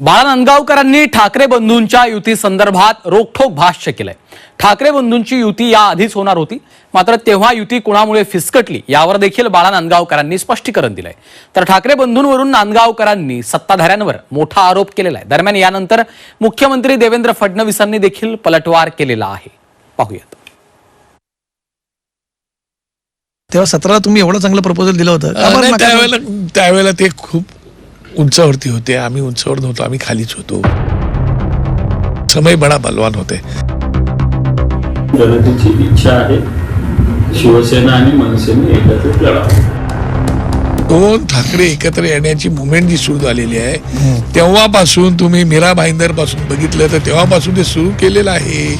बाळा नांदगावकरांनी ठाकरे बंधूंच्या युती संदर्भात रोखठोक भाष्य केलंय. ठाकरे बंधूंची युती या आधीच होणार होती. मात्र तेव्हा युती कुणामुळे फिसकटली यावर देखील बाळा नांदगावकरांनी स्पष्टीकरण दिलंय. तर ठाकरे बंधूंवरून नांदगावकरांनी सत्ताधाऱ्यांवर मोठा आरोप केलेला आहे. दरम्यान यानंतर मुख्यमंत्री देवेंद्र फडणवीसांनी देखील पलटवार केलेला आहे. पाहूयात. तेव्हा सतरा तुम्ही एवढं चांगलं प्रपोजल दिलं होतं. त्यावेळेला ते खूप उंचावरती होते. आम्ही उंचावर नव्हतो आम्ही खालीच होतो. समय बडा बलवान होते. जनतेची इच्छा आहे. शिवसेना आणि मनसेने एकत्रित लढावं दोन ठाकरे एकत्र येण्याची मुवमेंट जी सुरू झालेली आहे तेव्हापासून तुम्ही मीरा भाईंदरपासून बघितलं तर तेव्हापासून ते सुरू केलेलं आहे.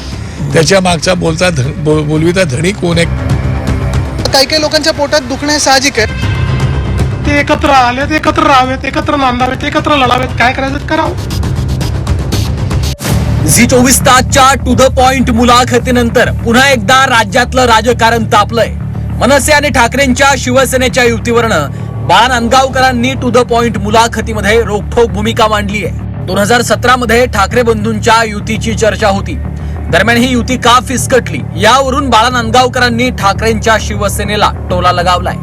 त्याच्या मागचा बोलता बोलविता धणी कोण आहे? काही काही लोकांच्या पोटात दुखणं साहजिक आहे. ते एकत्र आलेत एकत्र राहावेत एकत्र नांदावेत एकत्र लढावेत. काय करायचं करावं. झी चोवीस तासच्या टू द पॉइंट मुलाखतीनंतर पुन्हा एकदा राज्यातलं राजकारण तापलंय. मनसे आणि ठाकरेंच्या शिवसेनेच्या युतीवरनं बाळा नांदगावकरांनी टू द पॉइंट मुलाखतीमध्ये रोखोक भूमिका मांडली आहे. दोन हजार सतरा मध्ये ठाकरे बंधूंच्या युतीची चर्चा होती. दरम्यान ही युती का फिसकटली? यावरून बाळा नांदगावकरांनी ठाकरेंच्या शिवसेनेला टोला लगावलाय.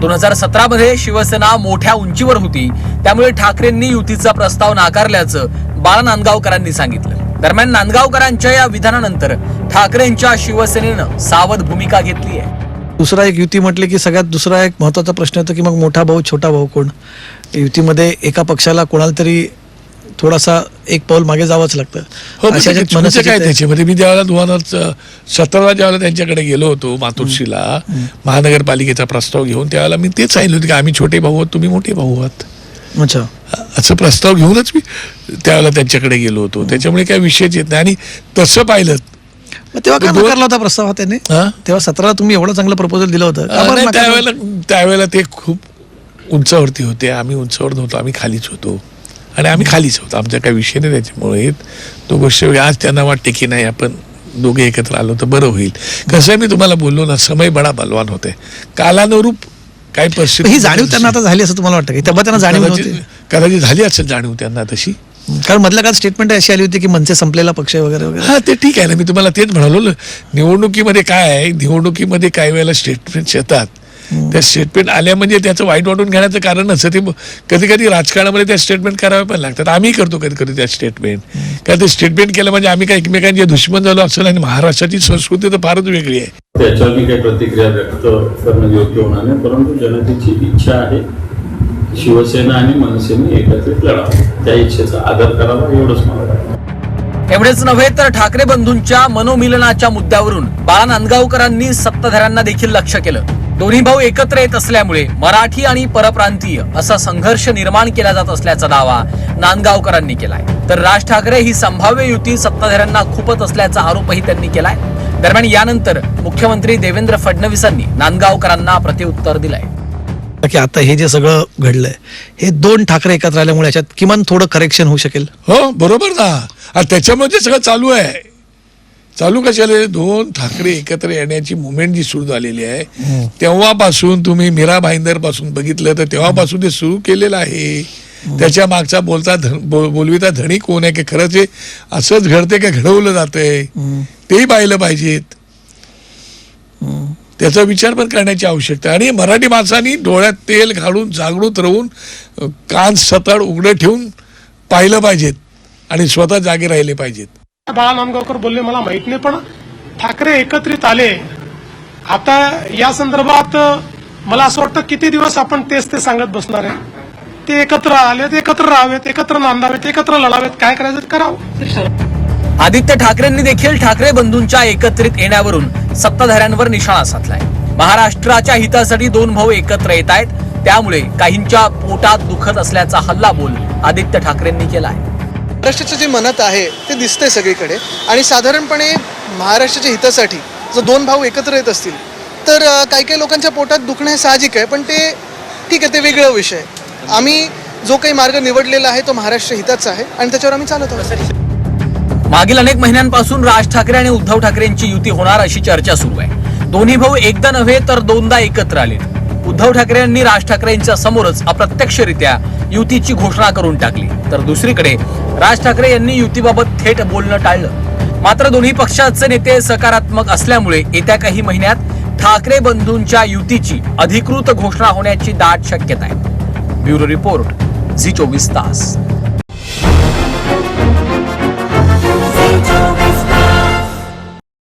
दोन हजार सतरा मध्ये शिवसेना मोठ्या उंचीवर होती. त्यामुळे ठाकरेंनी युतीचा प्रस्ताव नाकारल्याचं बाळा नांदगावकरांनी सांगितलं. दरम्यान नांदगावकरांच्या या विधानानंतर ठाकरेंच्या शिवसेनेनं सावध भूमिका घेतली आहे. दुसरा एक युती म्हटले की सगळ्यात दुसरा एक महत्त्वाचा प्रश्न येतो की मग मोठा भाऊ छोटा भाऊ कोण? युतीमध्ये एका पक्षाला कोणाला तरी थोडासा एक पाऊल मागे जावंच लागतं. हो अशा म्हणजे मनसेचे काय त्याच्यामध्ये मी ज्यावेळेला दोन हजार सतराला ज्यावेळेला त्यांच्याकडे गेलो होतो मातोश्रीला महानगरपालिकेचा प्रस्ताव घेऊन त्यावेळेला मी तेच सांगितलं होतं की आम्ही छोटे भाऊ आहोत तुम्ही मोठे भाऊ आहात. अच्छा. असं प्रस्ताव घेऊनच मी त्यावेळेला त्यांच्याकडे गेलो होतो. त्याच्यामुळे काय विषयच येत नाही. आणि तसं पाहिलं तेव्हा का नाकारला होता प्रस्ताव हा त्याने? तेव्हा सतरा तुम्ही एवढं चांगलं प्रपोजल दिलं होतं? त्यावेळेला त्यावेळेला ते खूप उंचावरती होते. आम्ही उंचावर नव्हतो आम्ही खालीच होतो. आणि आम्ही खालीच होतो. आमचा काही विषय नाही त्याच्यामुळे. तो गोष्ट. आज त्यांना वाटते की नाही आपण दोघे एकत्र आलो तर बरं होईल. कसं मी तुम्हाला बोललो ना समय बडा बलवान होते. कालानुरूप काही परिस्थिती ही जाणीव त्यांना आता झाली असं तुम्हाला वाटतं की? तेव्हा त्यांना जाणीव कदाचित झाली असेल जाणीव त्यांना तशी. कारण मधल्या काळात स्टेटमेंट अशी आली होती की मनसे संपलेला पक्ष वगैरे वगैरे. हा ते ठीक आहे ना. मी तुम्हाला तेच म्हणालो. निवडणुकीमध्ये काय आहे? निवडणुकीमध्ये काही वेळेला स्टेटमेंट्स येतात. त्या स्टेटमेंट आल्या म्हणजे त्याचं वाईट वाटून घेण्याचं कारण नसतं ते कधी कधी राजकारणामध्ये त्या स्टेटमेंट कराव्या पण लागतात. आम्ही करतो कधी कधी त्या स्टेटमेंट कारण ते स्टेटमेंट केलं म्हणजे आम्ही काय एकमेकांचे दुश्मन झालो असेल आणि महाराष्ट्राची संस्कृती तर फारच वेगळी आहे. त्याच्यावर मी काही प्रतिक्रिया व्यक्त करणं योग्य होणार नाही. परंतु जनतेची इच्छा आहे शिवसेना आणि मनसेने एकत्रित लढावं. त्या इच्छेचा आदर करावा एवढंच मला एवढेच नव्हे तर ठाकरे बंधूंच्या मनोमिलनाच्या मुद्द्यावरून बाळा नांदगावकरांनी सत्ताधाऱ्यांना देखील लक्ष केलं. दोन्ही भाऊ एकत्र येत असल्यामुळे मराठी आणि परप्रांतीय असा संघर्ष निर्माण केला जात असल्याचा दावा नांदगावकरांनी केलाय. तर राज ठाकरे ही संभाव्य युती सत्ताधाऱ्यांना खुपत असल्याचा आरोपही त्यांनी केलाय. दरम्यान यानंतर मुख्यमंत्री देवेंद्र फडणवीसांनी नांदगावकरांना प्रत्युत्तर दिलंय. की आता हे जे सगळं घडलंय हे दोन ठाकरे एकत्र आल्यामुळे याच्यात किमान थोडं करेक्शन होऊ शकेल. हो बरोबर ना. आणि त्याच्यामुळे ते सगळं चालू आहे. चालू कशाला? दोन ठाकरे एकत्र येण्याची मुवमेंट जी सुरू झालेली आहे तेव्हापासून तुम्ही मीरा भाईंदरपासून बघितलं तर तेव्हापासून ते सुरू केलेलं आहे. त्याच्या मागचा बोलता बोलविता धणी कोण आहे? की खरंच हे असंच घडते का घडवलं जातंय? तेही पाहिलं पाहिजेत. त्याचा विचार पण करण्याची आवश्यकता. आणि मराठी माणसांनी डोळ्यात तेल घालून जागृत राहून कान सतड उघडे ठेवून पाहिलं पाहिजेत आणि स्वतः जागे राहिले पाहिजेत. बाळा नामगावकर बोलले मला माहीत नाही पण ठाकरे एकत्रित आले. आता या संदर्भात मला असं वाटतं किती दिवस आपण तेच ते सांगत बसणार आहे. ते एकत्र आलेत एकत्र राहावेत एकत्र नांदावेत एकत्र लढावेत काय करायचं करावं. आदित्य ठाकरेंनी देखील ठाकरे बंधूंच्या एकत्रित येण्यावरून सत्ताधाऱ्यांवर निशाणा साधलाय. महाराष्ट्राच्या हितासाठी दोन भाऊ एकत्र येत आहेत त्यामुळे काहींच्या पोटात दुखत असल्याचा हल्ला बोल आदित्य ठाकरेंनी केला आहे महाराष्ट्राचं जे मनात आहे ते दिसतंय सगळीकडे. आणि साधारणपणे महाराष्ट्राच्या हितासाठी जर दोन भाऊ एकत्र येत असतील तर काही काही लोकांच्या पोटात दुखणं हे साहजिक आहे पण ते ठीक आहे ते वेगळं विषय आम्ही जो काही मार्ग निवडलेला आहे तो महाराष्ट्र हिताचा आहे आणि त्याच्यावर आम्ही चालत आहोत. मागील अनेक महिन्यांपासून राज ठाकरे आणि उद्धव ठाकरेंची युती होणार अशी चर्चा सुरू आहे. दोन्ही भाऊ एकदा नव्हे तर दोनदा एकत्र आले उद्धव ठाकरे यांनी राज ठाकरेंच्या समोरच अप्रत्यक्षरित्या युतीची घोषणा करून टाकली. तर दुसरीकडे राज ठाकरे यांनी युतीबाबत थेट बोलणं टाळलं. मात्र दोन्ही पक्षाचे नेते सकारात्मक असल्यामुळे येत्या काही महिन्यात ठाकरे बंधूंच्या युतीची अधिकृत घोषणा होण्याची दाट शक्यता आहे. ब्युरो रिपोर्ट झी चोवीस तास.